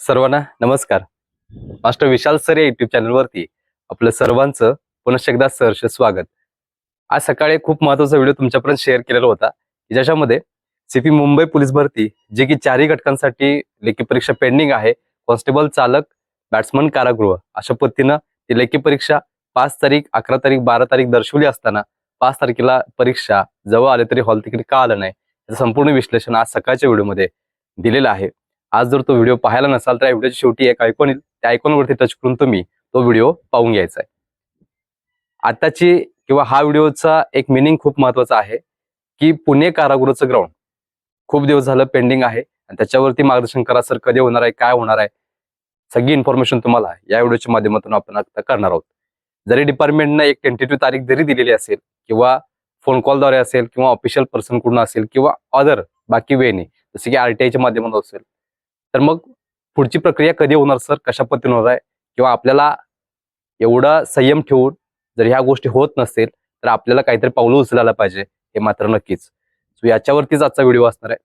सर्वांना नमस्कार. Master Vishal sir या युट्यूब चॅनलवरती आपलं सर्वांचं पुनश्च एकदा सहर्ष स्वागत. आज सकाळी खूप महत्त्वाचा व्हिडिओ तुमच्यापर्यंत शेअर केलेला होता ज्याच्यामध्ये सीपी मुंबई पोलीस भरती जे की चारही घटकांसाठी लेखी परीक्षा पेंडिंग आहे कॉन्स्टेबल चालक बॅट्समन कारागृह अशा पद्धतीनं ती लेखी परीक्षा पाच तारीख अकरा तारीख बारा तारीख दर्शवली असताना पाच तारखेला परीक्षा जवळ आले तरी हॉल तिकीट का आलं नाही याचं संपूर्ण विश्लेषण आज सकाळच्या व्हिडिओमध्ये दिलेलं आहे. आज जर तो व्हिडिओ पाहायला नसाल तर या व्हिडिओच्या शेवटी एक आयकॉन येईल. त्या आयकॉनवरती टच करून तुम्ही तो व्हिडिओ पाहून घ्यायचा आहे. आताची किंवा हा व्हिडिओचा एक मिनिंग खूप महत्त्वाचा आहे की पुणे कारागृहाचं ग्राउंड खूप दिवस झालं पेंडिंग आहे आणि त्याच्यावरती मार्गदर्शन करा सर कधी होणार आहे काय होणार आहे? सगळी इन्फॉर्मेशन तुम्हाला या व्हिडिओच्या माध्यमातून आपण आता करणार आहोत. जरी डिपार्टमेंटनं एक टेंटेटिव्ह तारीख जरी दिलेली असेल किंवा फोन कॉलद्वारे असेल किंवा ऑफिशियल पर्सनकडून असेल किंवा अदर बाकी वेने जसे की आरटीआयच्या माध्यमातून असेल तर मग पुढची प्रक्रिया कधी होणार सर? कशा पद्धतीने होणार आहे? किंवा आपल्याला एवढा संयम ठेवून जर ह्या गोष्टी होत नसेल तर आपल्याला काहीतरी पावलं उचलायला पाहिजे हे मात्र नक्कीच. सो याच्यावरतीच आजचा व्हिडिओ असणार आहे.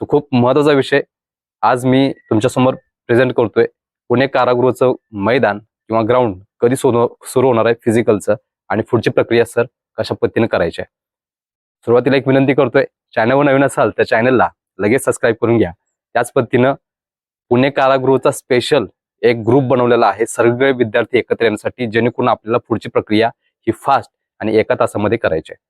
सो खूप महत्त्वाचा विषय. आज मी तुमच्यासमोर प्रेझेंट करतोय पुणे कारागृहाचं मैदान किंवा ग्राउंड कधी सुरू सुरू होणार आहे फिजिकलचं आणि पुढची प्रक्रिया सर कशा पद्धतीने करायची आहे? सुरुवातीला एक विनंती करतोय चॅनलवर नवीन असाल तर चॅनलला लगेच सबस्क्राईब करून घ्या. त्याच पद्धतीनं पुणे कारागृहाचा स्पेशल एक ग्रुप बनवलेला आहे. सगळे विद्यार्थी एकत्र येण्यासाठी जेणेकरून आपल्याला पुढची प्रक्रिया ही फास्ट आणि एका तासामध्ये करायची आहे.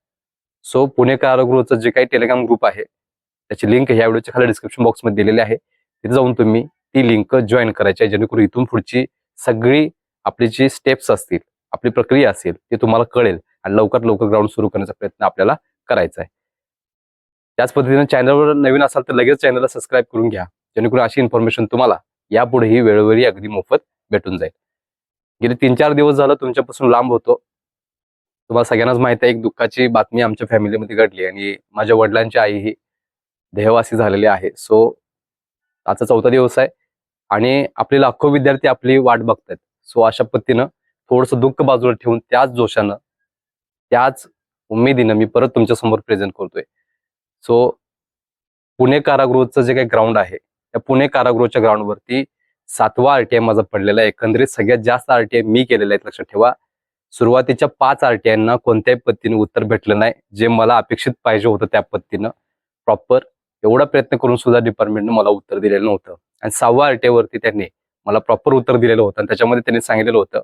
सो पुणे कारागृहचं जे काही टेलिग्राम ग्रुप आहे त्याची लिंक ह्या व्हिडिओच्या खाली डिस्क्रिप्शन बॉक्समध्ये दिलेली आहे. तिथे जाऊन तुम्ही ती लिंक जॉईन करायची आहे जेणेकरून इथून पुढची सगळी आपली जी स्टेप्स असतील आपली प्रक्रिया असेल ती तुम्हाला कळेल आणि लवकरात लवकर ग्राउंड सुरू करण्याचा प्रयत्न आपल्याला करायचा आहे. त्याच पद्धतीने चॅनलवर नवीन असाल तर लगेच चॅनलला सबस्क्राईब करून घ्या. जेणेकरून अशी इन्फॉर्मेशन तुम्हाला यापुढेही वेळोवेळी अगदी मोफत भेटून जाईल. गेले तीन चार दिवस झालं तुमच्यापासून लांब होतो. तुम्हाला सगळ्यांनाच माहीत आहे एक दुःखाची बातमी आमच्या फॅमिलीमध्ये घडली आणि माझ्या वडिलांची आई ही देहवासी झालेली आहे. सो आजचा चौथा दिवस आहे आणि आपले लाखो विद्यार्थी आपली वाट बघतात सो अशा पद्धतीनं थोडंसं दुःख बाजूला ठेवून त्याच जोशानं त्याच उमेदीनं मी परत तुमच्यासमोर प्रेझेंट करतोय. सो पुणे कारागृहचं जे काही ग्राउंड आहे त्या पुणे कारागृहाच्या ग्राउंडवरती सातवा आरटीआय माझा पडलेला आहे. एकंदरीत सगळ्यात जास्त आरटीआय मी केलेला आहेत लक्षात ठेवा. सुरुवातीच्या पाच आरटीआयना कोणत्याही पद्धतीने उत्तर भेटलं नाही. जे मला अपेक्षित पाहिजे होतं त्या पद्धतीनं प्रॉपर एवढा प्रयत्न करून सुद्धा डिपार्टमेंटनं मला उत्तर दिलेलं नव्हतं. आणि सहावा आरटीआयवरती त्यांनी मला प्रॉपर उत्तर दिलेलं होतं. आणि त्याच्यामध्ये त्यांनी सांगितलेलं होतं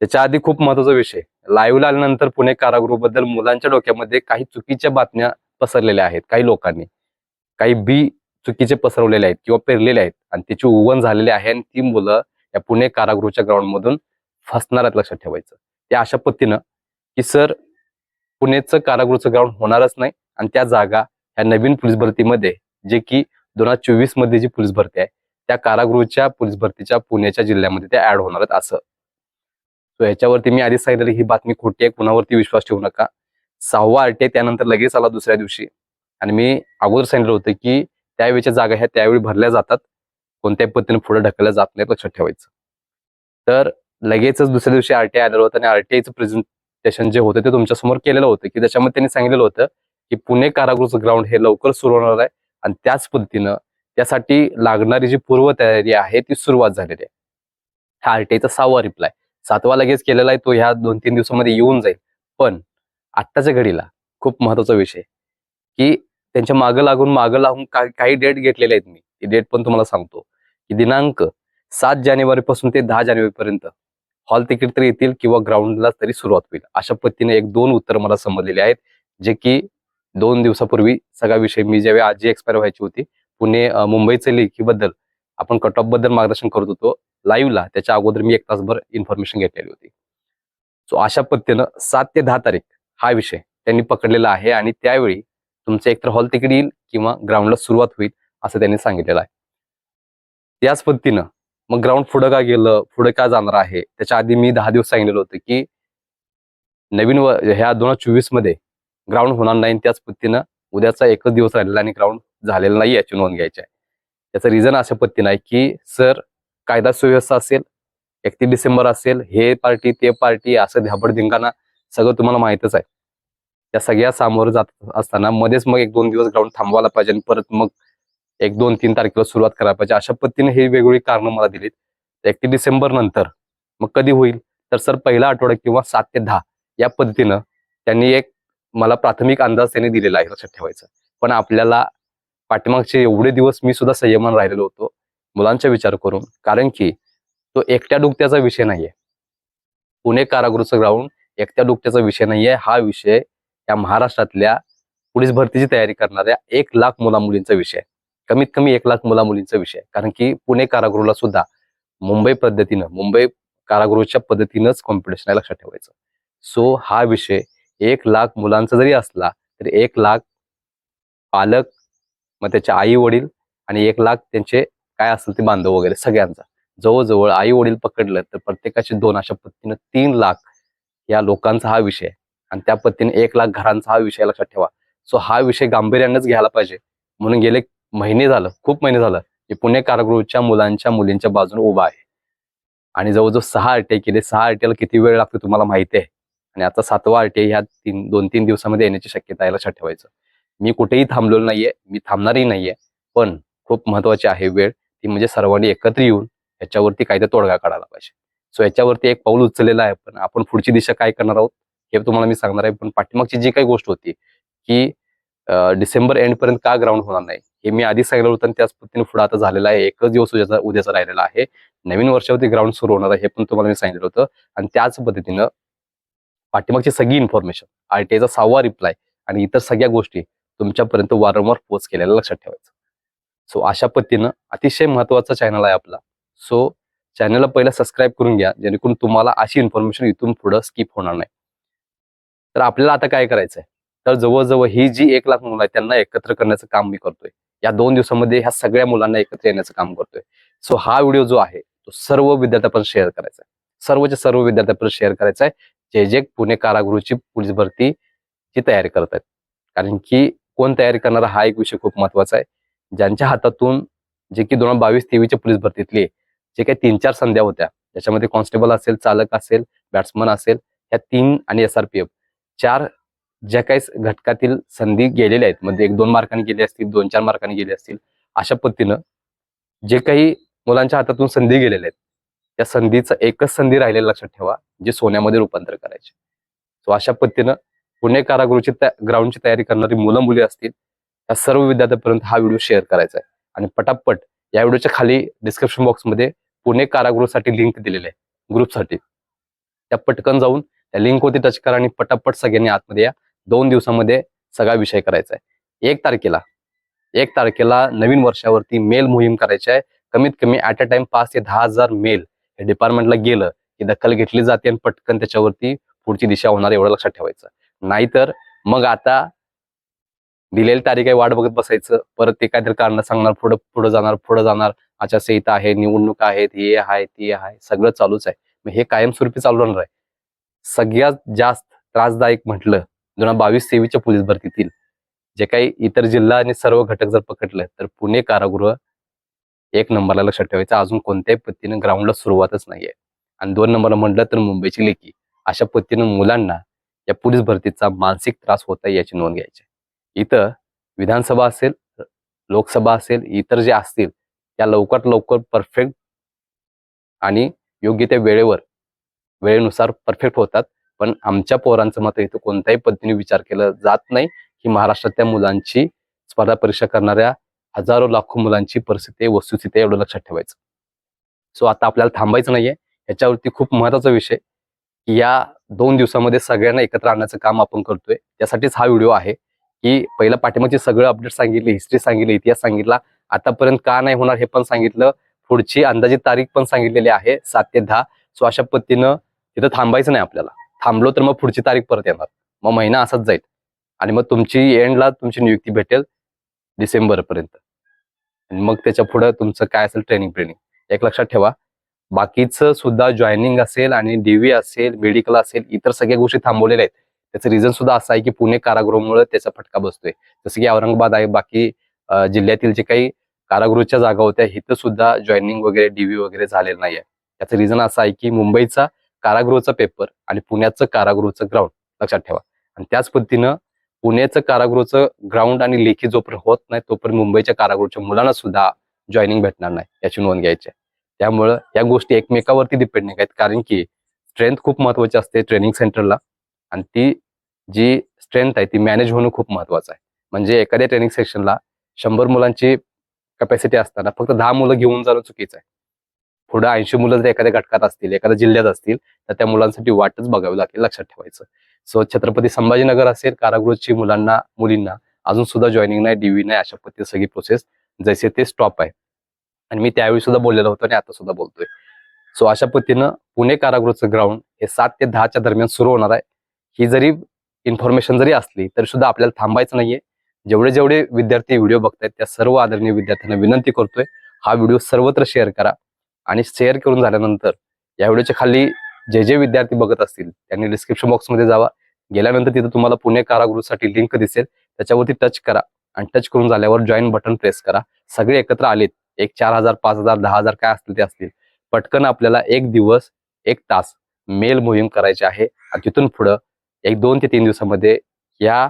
त्याच्या आधी खूप महत्त्वाचा विषय लाईव्हला आल्यानंतर पुणे कारागृहबद्दल मुलांच्या डोक्यामध्ये काही चुकीच्या बातम्या पसरलेल्या आहेत काही लोकांनी. काही बी चुकीचे पसरवलेले आहेत किंवा पेरलेले आहेत आणि त्याची उगवण झालेली आहे आणि ती मुलं या पुणे कारागृहच्या ग्राउंड मधून फसणार आहेत लक्षात ठेवायचं. त्या अशा पद्धतीनं की सर पुणेचं कारागृहचं ग्राउंड होणारच नाही आणि त्या जागा ह्या नवीन पोलीस भरतीमध्ये जे की दोन हजार चोवीसमध्ये जी पोलीस भरती आहे त्या कारागृहच्या पोलीस भरतीच्या पुण्याच्या जिल्ह्यामध्ये त्या ऍड होणार आहेत असं. सो ह्याच्यावरती मी आधीच सांगितलेली ही बातमी खोटी आहे कुणावरती विश्वास ठेवू नका. सहावा आरटीआय त्यानंतर लगेच आला दुसऱ्या दिवशी. आणि मी अगोदर सांगितलं होतं की त्यावेळेच्या जागा ह्या त्यावेळी भरल्या जातात. कोणत्याही पद्धतीने पुढे ढकलल्या जात नाही लक्षात ठेवायचं. तर लगेचच दुसऱ्या दिवशी आरटीआय आलेलं होतं आणि आरटीआयचं प्रेझेंटेशन जे होतं ते तुमच्यासमोर केलेलं होतं की त्याच्यामध्ये त्यांनी सांगितलेलं होतं की पुणे कारागृहाचं ग्राउंड हे लवकर सुरू होणार आहे आणि त्याच पद्धतीनं त्यासाठी लागणारी जी पूर्वतयारी आहे ती सुरुवात झालेली आहे. हा आरटीआयचा सहावा रिप्लाय सातवा लगेच केलेला आहे तो ह्या दोन तीन दिवसामध्ये येऊन जाईल. पण आत्ताच्या घडीला खूप महत्त्वाचा विषय की त्यांच्या मागं लागून मागं लागून काही डेट घेतलेले आहेत मी. ती डेट पण तुम्हाला सांगतो. की दिनांक सात जानेवारी पासून ते दहा जानेवारी पर्यंत हॉल तिकीट तरी येतील किंवा ग्राउंडला तरी सुरुवात होईल. अशा पद्धतीने एक दोन उत्तर मला समजलेले आहेत जे की दोन दिवसापूर्वी सगळा विषय मी ज्यावेळी आजी एक्सपायर व्हायची होती पुणे अं, मुंबईचे लेखीबद्दल आपण कट ऑफबद्दल मार्गदर्शन करत होतो लाईव्हला त्याच्या अगोदर मी एक तासभर इन्फॉर्मेशन घेतलेली होती. सो अशा पद्धतीनं सात ते दहा तारीख हा विषय त्यांनी पकडलेला आहे आणि त्यावेळी तुमचं एकतर हॉल तिकीट येईल किंवा ग्राउंडला सुरुवात होईल असं त्यांनी सांगितलेलं आहे. त्याच पद्धतीनं मग ग्राउंड पुढं का गेलं पुढे का जाणार आहे त्याच्या आधी मी दहा दिवस सांगितलेलं होतं की नवीन व ह्या दोन हजार चोवीसमध्ये ग्राउंड होणार नाही त्याच पद्धतीनं उद्याचा एकच दिवस राहिलेला आणि ग्राउंड झालेला नाही याची नोंद घ्यायची आहे. त्याचं रिझन अशा पद्धतीनं आहे की सर कायदा सुव्यवस्था असेल एकतीस डिसेंबर असेल हे पार्टी ते पार्टी असं धाबड सगळं तुम्हाला माहितच आहे. त्या सगळ्या सामोरं जात असताना मध्येच मग एक दोन दिवस ग्राउंड थांबवायला पाहिजे आणि परत मग एक दोन तीन तारखेला सुरुवात करायला पाहिजे. अशा पद्धतीने ही वेगवेगळी कारणं मला दिलीत. एकतीस डिसेंबर नंतर मग कधी होईल? तर सर पहिला आठवडा किंवा सात ते दहा या पद्धतीनं त्यांनी एक मला प्राथमिक अंदाज त्यांनी दिलेला आहे लक्षात ठेवायचं. पण आपल्याला पाठीमागचे एवढे दिवस मी सुद्धा संयमान राहिलेलो होतो मुलांचा विचार करून. कारण की तो एकट्या डुकत्याचा विषय नाहीये. पुणे कारागृहचं ग्राउंड एकट्या डुकत्याचा विषय नाहीये. हा विषय या महाराष्ट्रातल्या पोलीस भरतीची तयारी करणाऱ्या एक लाख मुला मुलींचा विषय. कमीत कमी एक लाख मुला मुलींचा विषय. कारण की पुणे कारागृहाला सुद्धा मुंबई पद्धतीनं मुंबई कारागृहाच्या पद्धतीनंच कॉम्पिटिशन आहे लक्षात ठेवायचं. सो हा विषय एक लाख मुलांचा जरी असला तरी एक लाख पालक मग त्याचे आई वडील आणि एक लाख त्यांचे काय असेल ते बांधव वगैरे सगळ्यांचा. जवळजवळ आई वडील पकडलं तर प्रत्येकाचे दोन अशा पद्धतीनं तीन लाख या लोकांचा हा विषय आणि त्या पद्धतीने एक लाख घरांचा हा विषय लक्षात ठेवा. सो हा विषय गांभीर्यानेच घ्यायला पाहिजे. म्हणून गेले महिने झालं खूप महिने झालं की पुणे कारागृहच्या मुलांच्या मुलींच्या बाजूने उभा आहे. आणि जवळजवळ सहा आरटीआय केले. सहा आरटीआयला किती वेळ लागतो तुम्हाला माहिती आहे? आणि आता सातवा आरटीआय ह्या तीन दोन तीन दिवसामध्ये येण्याची शक्यता आहे लक्षात ठेवायचं. मी कुठेही थांबलेलो नाहीये मी थांबणारही नाहीये पण खूप महत्वाची आहे वेळ. ती म्हणजे सर्वांनी एकत्र येऊन याच्यावरती काहीतरी तोडगा काढायला पाहिजे. सो याच्यावरती एक पाऊल उचललेलं आहे पण आपण पुढची दिशा काय करणार आहोत? हे तुम्हाला मी सांगणार आहे. पण पाठीमागची जी काही गोष्ट होती की डिसेंबर एंड पर्यंत का ग्राउंड होणार नाही हे मी आधी सांगितलं होतं आणि त्याच पद्धतीने पुढे आता झालेला आहे. एकच दिवस उद्याचा उद्याचा राहिलेला आहे. नवीन वर्षावरती ग्राउंड सुरू होणार आहे हे पण तुम्हाला मी सांगितलं होतं. आणि त्याच पद्धतीनं पाठीमागची सगळी इन्फॉर्मेशन आरटीआयचा सहावा रिप्लाय आणि इतर सगळ्या गोष्टी तुमच्यापर्यंत वारंवार पोच केलेल्या लक्षात ठेवायचं. सो अशा पद्धतीनं अतिशय महत्त्वाचा चॅनल आहे आपला. सो चॅनलला पहिला सबस्क्राईब करून घ्या जेणेकरून तुम्हाला अशी इन्फॉर्मेशन इथून पुढं स्किप होणार नाही. तर आपल्याला आता काय करायचंय? तर जवळजवळ ही जी एक लाख मुलं आहेत त्यांना एकत्र करण्याचं काम मी करतोय. या दोन दिवसामध्ये ह्या सगळ्या मुलांना एकत्र येण्याचं काम करतोय. सो हा व्हिडिओ जो आहे तो सर्व विद्यार्थ्यांपर्यंत शेअर करायचा आहे. सर्वच्या सर्व विद्यार्थ्यांपर्यंत शेअर करायचा आहे. जे जे पुणे कारागृहाची पोलीस भरती ची तयारी करत आहेत. कारण की कोण तयारी करणारा हा एक विषय खूप महत्त्वाचा आहे. ज्यांच्या हातातून जे की दोन हजार बावीस तेवीसच्या पोलीस भरतीतले जे काही तीन चार संध्या होत्या ज्याच्यामध्ये कॉन्स्टेबल असेल चालक असेल बॅट्समन असेल या तीन आणि एस आर पी एफ चार ज्या काही घटकातील संधी गेलेल्या आहेत म्हणजे एक दोन मार्कांनी गेले असतील दोन चार मार्कांनी गेले असतील अशा पद्धतीनं जे काही मुलांच्या हातातून संधी गेलेल्या आहेत त्या संधीचं एकच संधी राहिलेलं लक्षात ठेवा जे सोन्यामध्ये रूपांतर करायचे. सो अशा पद्धतीनं पुणे कारागृहाची ग्राउंडची तयारी करणारी मुलं मुली असतील त्या सर्व विद्यार्थ्यांपर्यंत हा व्हिडिओ शेअर करायचा आहे. आणि पटापट या व्हिडिओच्या खाली डिस्क्रिप्शन बॉक्समध्ये पुणे कारागृहसाठी लिंक दिलेली आहे ग्रुपसाठी. त्या पटकन जाऊन त्या लिंकवरती टच करा आणि पटापट सगळ्यांनी आतमध्ये या. दोन दिवसामध्ये सगळा विषय करायचा आहे. एक तारखेला एक तारखेला नवीन वर्षावरती मेल मोहीम करायची आहे. कमीत कमी ऍट अ टाइम पाच ते दहा हजार मेल हे डिपार्टमेंटला गेलं की दखल घेतली जाते आणि पटकन त्याच्यावरती पुढची दिशा होणार एवढं लक्षात ठेवायचं. नाहीतर मग आता दिलेली तारीख आहे वाट बघत बसायचं. परत ते काहीतरी कारण सांगणार पुढं पुढं जाणार पुढं जाणार. आचारसंहिता आहे निवडणूक आहेत हे आहे ते आहे सगळं चालूच आहे. मग हे कायमस्वरूपी चालू राहणार आहे. सगळ्यात जास्त त्रासदायक म्हटलं दोन हजार बावीस तेवीसच्या पोलीस भरतीतील जे काही इतर जिल्हा आणि सर्व घटक जर पकडलं तर पुणे कारागृह एक नंबरला लक्षात ठेवायचं. अजून कोणत्याही पद्धतीनं ग्राउंडला सुरुवातच नाहीये. आणि दोन नंबरला म्हटलं तर मुंबईची लेखी अशा पद्धतीनं मुलांना या पोलीस भरतीचा मानसिक त्रास होत आहे याची नोंद घ्यायची इथं विधानसभा असेल लोकसभा असेल इतर जे असतील त्या लवकरात लवकर परफेक्ट आणि योग्य त्या वेळेवर वेळेनुसार परफेक्ट होतात. पण आमच्या पोरांचं मात्र इथं कोणत्याही पद्धतीने विचार केला जात नाही की महाराष्ट्रातल्या मुलांची स्पर्धा परीक्षा करणाऱ्या हजारो लाखो मुलांची परिस्थिती वस्तुस्थिती एवढं लक्षात ठेवायचं. सो आता आपल्याला थांबायचं नाहीये. याच्यावरती खूप महत्त्वाचा विषय की या दोन दिवसामध्ये सगळ्यांना एकत्र आणण्याचं काम आपण करतोय. त्यासाठीच हा व्हिडिओ आहे की पहिला पाठिंबाची सगळं अपडेट सांगितले हिस्ट्री सांगितली इतिहास सांगितला. आतापर्यंत का नाही होणार हे पण सांगितलं. पुढची अंदाजित तारीख पण सांगितलेली आहे सात ते दहा. सो अशा पद्धतीनं तिथं थांबायचं नाही आपल्याला. थांबलो तर मग पुढची तारीख परत येणार. मग महिना असाच जाईल. आणि मग तुमची एंडला तुमची नियुक्ती भेटेल डिसेंबर पर्यंत आणि मग त्याच्या पुढं तुमचं काय असेल ट्रेनिंग ट्रेनिंग एक लक्षात ठेवा. बाकीचं सुद्धा जॉईनिंग असेल आणि डीव्ही असेल मेडिकल असेल इतर सगळ्या गोष्टी थांबवलेल्या आहेत. त्याचं रिझन सुद्धा असं आहे की पुणे कारागृहामुळे त्याचा फटका बसतोय. जसं की औरंगाबाद आहे बाकी जिल्ह्यातील जे काही कारागृहाच्या जागा होत्या इथं सुद्धा जॉईनिंग वगैरे डीव्ही वगैरे झालेलं नाहीये. त्याचं रिझन असं आहे की मुंबईचा कारागृहाचा पेपर आणि पुण्याचं कारागृहाचं ग्राउंड लक्षात ठेवा. आणि त्याच पद्धतीनं पुण्याचं कारागृहाचं ग्राउंड आणि लेखी जोपर्यंत होत नाही तोपर्यंत मुंबईच्या कारागृहाच्या मुलांना सुद्धा जॉईनिंग भेटणार नाही. याची नोंद घ्यायची आहे. त्यामुळं या गोष्टी एकमेकावरती डिपेंडिंग आहेत कारण की स्ट्रेंथ खूप महत्वाची असते ट्रेनिंग सेंटरला आणि ती जी स्ट्रेंथ आहे ती मॅनेज होणं खूप महत्वाचं आहे. म्हणजे एखाद्या ट्रेनिंग सेक्शनला शंभर मुलांची कॅपॅसिटी असताना फक्त दहा मुलं घेऊन जाणं चुकीचं आहे. पुढे ऐंशी मुलं जर एखाद्या घटकात असतील एखाद्या जिल्ह्यात असतील तर त्या मुलांसाठी वाटच बघावी लागेल लक्षात ठेवायचं. सो छत्रपती संभाजीनगर असेल कारागृहची मुलांना मुलींना अजून सुद्धा जॉईनिंग नाही डीव्ही नाही अशा पद्धतीने सगळी प्रोसेस जैसे ते स्टॉप आहे. आणि मी त्यावेळी सुद्धा बोललेलो होतो आणि आता सुद्धा बोलतोय. सो अशा पद्धतीनं पुणे कारागृहाचं ग्राउंड हे सात ते दहाच्या दरम्यान सुरू होणार आहे. ही जरी इन्फॉर्मेशन जरी असली तरी सुद्धा आपल्याला थांबायचं नाहीये. जेवढे जेवढे विद्यार्थी व्हिडिओ बघतायत त्या सर्व आदरणीय विद्यार्थ्यांना विनंती करतोय हा व्हिडिओ सर्वत्र शेअर करा. आणि शेअर करून झाल्यानंतर या व्हिडिओच्या खाली जे जे विद्यार्थी बघत असतील त्यांनी डिस्क्रिप्शन बॉक्समध्ये जावा. गेल्यानंतर तिथं तुम्हाला पुणे कारागृहसाठी लिंक दिसेल. त्याच्यावरती टच करा आणि टच करून झाल्यावर जॉईन बटन प्रेस करा. सगळे एकत्र आलेत. एक चार हजार पाच हजार दहा हजार काय असतील ते असतील. पटकन आपल्याला एक दिवस एक तास मेल मोहीम करायची आहे. आणि तिथून पुढं एक दोन ते तीन दिवसामध्ये या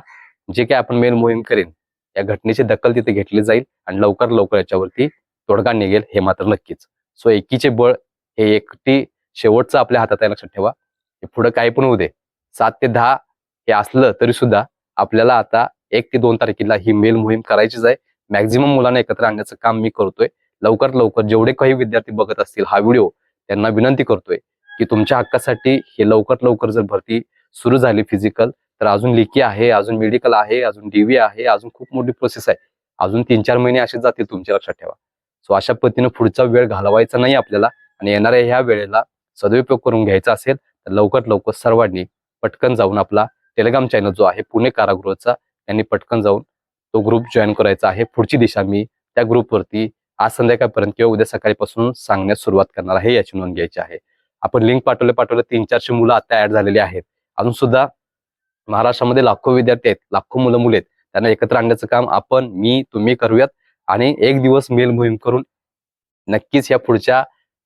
जे काय आपण मेल मोहीम करेन या घटनेची दखल तिथे घेतली जाईल आणि लवकर लवकर याच्यावरती तोडगा निघेल हे मात्र नक्कीच. सो एकीचे बळ हे एकटी शेवटचं आपल्या हातात आहे लक्षात ठेवा. हे पुढं काय पण होऊ दे. सात ते दहा हे असलं तरी सुद्धा आपल्याला आता एक ते दोन तारखेला ही मेल मोहीम करायचीच आहे. मॅक्झिमम मुलांना एकत्र आणण्याचं काम मी करतोय. लवकर लवकर जेवढे काही विद्यार्थी बघत असतील हा व्हिडिओ त्यांना विनंती करतोय की तुमच्या हक्कासाठी हे लवकर लवकर जर भरती सुरू झाली फिजिकल तर अजून लिखी आहे अजून मेडिकल आहे अजून डीव्ही आहे अजून खूप मोठी प्रोसेस आहे. अजून तीन चार महिने असे जातील तुमच्या लक्षात ठेवा. सो अशा पद्धतीनं पुढचा वेळ घालवायचा नाही आपल्याला आणि येणाऱ्या ह्या वेळेला सदुपयोग करून घ्यायचा असेल तर लवकर लवकर सर्वांनी पटकन जाऊन आपला टेलिग्राम चॅनल जो आहे पुणे कारागृहाचा त्यांनी पटकन जाऊन तो ग्रुप जॉईन करायचा आहे. पुढची दिशा मी त्या ग्रुपवरती आज संध्याकाळपर्यंत किंवा उद्या सकाळीपासून सांगण्यास सुरुवात करणार आहे याची नोंद घ्यायची आहे. आपण लिंक पाठवले पाठवले तीन चारशे मुलं आता ऍड झालेली आहेत. अजून सुद्धा महाराष्ट्रामध्ये लाखो विद्यार्थी आहेत लाखो मुलं मुले आहेत. त्यांना एकत्र आणण्याचं काम आपण मी तुम्ही करूयात. आणि एक दिवस मेल मोहीम करून नक्कीच या पुढच्या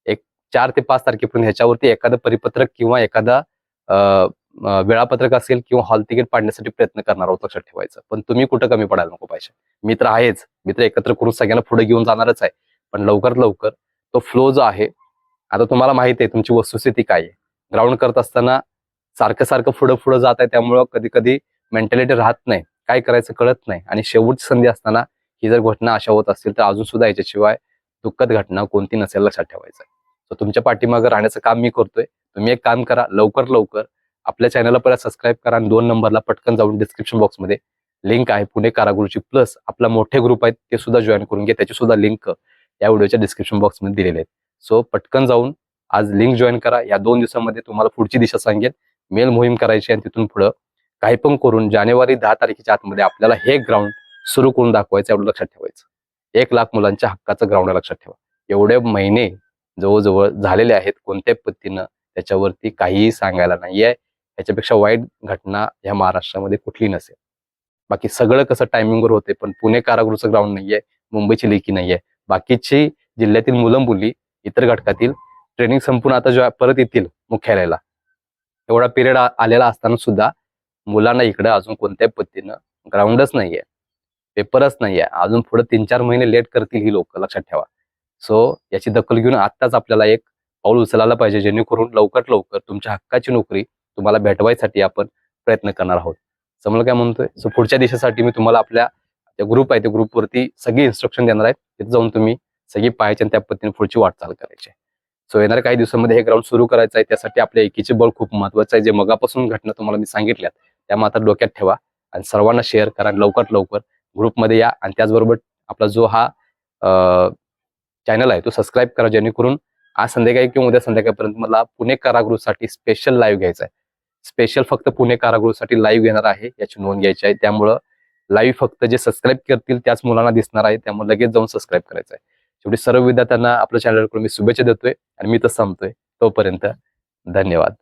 एक चार ते पाच तारखेपर्यंत ह्याच्यावरती एखादं परिपत्रक किंवा एखादा वेळापत्रक असेल किंवा हॉल तिकीट पाडण्यासाठी प्रयत्न करणार आहोत लक्षात ठेवायचं. पण तुम्ही कुठं कमी पडायला नको पाहिजे. मित्र आहेच. मित्र एकत्र करून सगळ्यांना पुढे घेऊन जाणारच आहे. पण लवकर लवकर तो फ्लो जो आहे आता तुम्हाला माहीत आहे तुमची वस्तुस्थिती काय आहे. ग्राउंड करत असताना सारखं सारखं पुढं पुढं जात आहे. त्यामुळं कधी कधी मेंटॅलिटी राहत नाही. काय करायचं कळत नाही. आणि शेवटची संधी असताना ही जर घटना अशा होत असतील तर अजून सुद्धा याच्याशिवाय दुःखद घटना कोणती नसेल लक्षात ठेवायचं. तर तुमच्या पाठीमागं राहण्याचं काम मी करतोय. तुम्ही एक काम करा लवकर लवकर आपल्या चॅनलला परत सबस्क्राईब करा आणि दोन नंबरला पटकन जाऊन डिस्क्रिप्शन बॉक्समध्ये लिंक आहे पुणे कारागुरूची प्लस आपला मोठे ग्रुप आहेत ते सुद्धा जॉईन करून घ्या. त्याची सुद्धा लिंक या व्हिडिओच्या डिस्क्रिप्शन बॉक्समध्ये दिलेले आहेत. सो पटकन जाऊन आज लिंक जॉईन करा. या दोन दिवसामध्ये तुम्हाला पुढची दिशा सांगेल मेल मोहीम करायची आणि तिथून पुढं काही पण करून जानेवारी दहा तारखेच्या आतमध्ये आपल्याला हे ग्राउंड सुरू करून दाखवायचं एवढं लक्षात ठेवायचं. एक लाख मुलांच्या हक्काचं ग्राउंड लक्षात ठेवा. एवढे महिने जवळजवळ झालेले आहेत कोणत्याही पद्धतीनं त्याच्यावरती काहीही सांगायला नाहीये. याच्यापेक्षा वाईट घटना ह्या महाराष्ट्रामध्ये कुठली नसेल. बाकी सगळं कसं टायमिंगवर होते पण पुणे कारागृहाचं ग्राउंड नाहीये मुंबईची लेखी नाहीये. बाकीची जिल्ह्यातील मुलं मुली इतर घटकातील ट्रेनिंग संपून आता जेव्हा परत येतील मुख्यालयाला एवढा पिरियड आलेला असताना सुद्धा मुलांना इकडं अजून कोणत्याही पद्धतीनं ग्राउंडच नाहीये. पेपरच नाहीये. अजून पुढे तीन चार महिने लेट करतील ही लोक लक्षात ठेवा. सो याची दखल घेऊन आत्ताच आपल्याला एक पाऊल उचलायला पाहिजे जेणेकरून लवकर लवकर तुमच्या हक्काची नोकरी तुम्हाला भेटवायसाठी आपण प्रयत्न करणार आहोत. समजा काय म्हणतोय? सो पुढच्या दिवसासाठी मी तुम्हाला आपल्या ग्रुप आहे त्या ग्रुपवरती सगळी इन्स्ट्रक्शन देणार आहेत तिथे जाऊन तुम्ही सगळी पाहायची आणि त्या पद्धतीने पुढची वाटचाल करायची. सो येणाऱ्या काही दिवसामध्ये हे ग्राउंड सुरू करायचं आहे. त्यासाठी आपल्या एकीचे बळ खूप महत्वाचं आहे. जे मगापासून घटना तुम्हाला मी सांगितल्यात त्या मात्र डोक्यात ठेवा आणि सर्वांना शेअर करा आणि लवकर लवकर ग्रुपमध्ये या आणि त्याचबरोबर आपला जो हा चॅनल आहे तो सबस्क्राईब करा जेणेकरून आज संध्याकाळी किंवा उद्या संध्याकाळपर्यंत मला पुणे कारागृहसाठी स्पेशल लाईव्ह घ्यायचा आहे. स्पेशल फक्त पुणे कारागृहसाठी लाईव्ह घेणार आहे याची नोंद घ्यायची आहे. त्यामुळं लाईव्ह फक्त जे सबस्क्राईब करतील त्याच मुलांना दिसणार आहे. त्यामुळे लगेच जाऊन सबस्क्राईब करायचं आहे. शेवटी सर्व विद्यार्थ्यांना आपल्या चॅनलकडून मी शुभेच्छा देतोय आणि मी तर संपतोय. तोपर्यंत धन्यवाद.